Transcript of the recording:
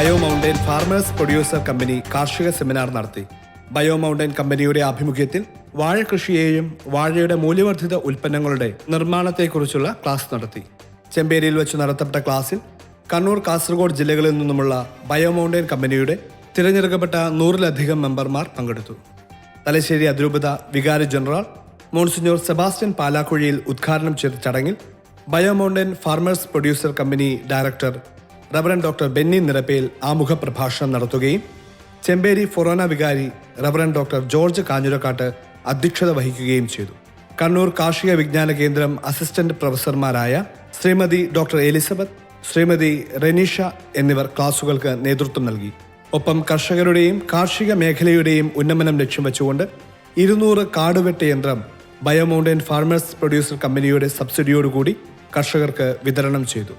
Bio mountain farmers producer company കാർഷിക seminar നടത്തി. Bio mountain കമ്പനിയുടെ ആഭിമുഖ്യത്തിൽ വാഴ കൃഷിയെയും വാഴയുടെ മൂല്യവർദ്ധിത ഉൽപ്പന്നങ്ങളുടെ നിർമ്മാണത്തെക്കുറിച്ചുള്ള ക്ലാസ് നടത്തി. ചെമ്പേരിയിൽ വെച്ച് നടത്തപ്പെട്ട ക്ലാസ്സിൽ കണ്ണൂർ കാസർഗോഡ് ജില്ലകളിൽ നിന്നുമുള്ള ബയോ മൗണ്ടൈൻ കമ്പനിയുടെ തിരഞ്ഞെടുക്കപ്പെട്ട നൂറിലധികം മെമ്പർമാർ പങ്കെടുത്തു. തലശ്ശേരി അതിരൂപത വികാരി ജനറൽ മോൺസിഞ്ഞോർ സെബാസ്റ്റ്യൻ പാലാക്കുഴിയിൽ ഉദ്ഘാടനം ചെയ്ത ചടങ്ങിൽ bio bio mountain farmers producer company director reverend doctor Benny Nirappel ആമുഖ പ്രഭാഷണം നടത്തുകയും ചെമ്പേരി ഫൊറോന വികാരി റവറൻ ഡോക്ടർ ജോർജ് കാഞ്ഞുരക്കാട്ട് അധ്യക്ഷത വഹിക്കുകയും ചെയ്തു. കണ്ണൂർ കാർഷിക വിജ്ഞാന കേന്ദ്രം അസിസ്റ്റന്റ് പ്രൊഫസർമാരായ ശ്രീമതി ഡോക്ടർ എലിസബത്ത് ശ്രീമതി റെനീഷ എന്നിവർ ക്ലാസുകൾക്ക് നേതൃത്വം നൽകി. ഒപ്പം കർഷകരുടെയും കാർഷിക മേഖലയുടെയും ഉന്നമനം ലക്ഷ്യം വെച്ചുകൊണ്ട് ഇരുന്നൂറ് കാടുവെട്ട് യന്ത്രം ബയോമൗണ്ടൻ ഫാർമേഴ്സ് പ്രൊഡ്യൂസർ കമ്പനിയുടെ സബ്സിഡിയോടുകൂടി കർഷകർക്ക് വിതരണം ചെയ്തു.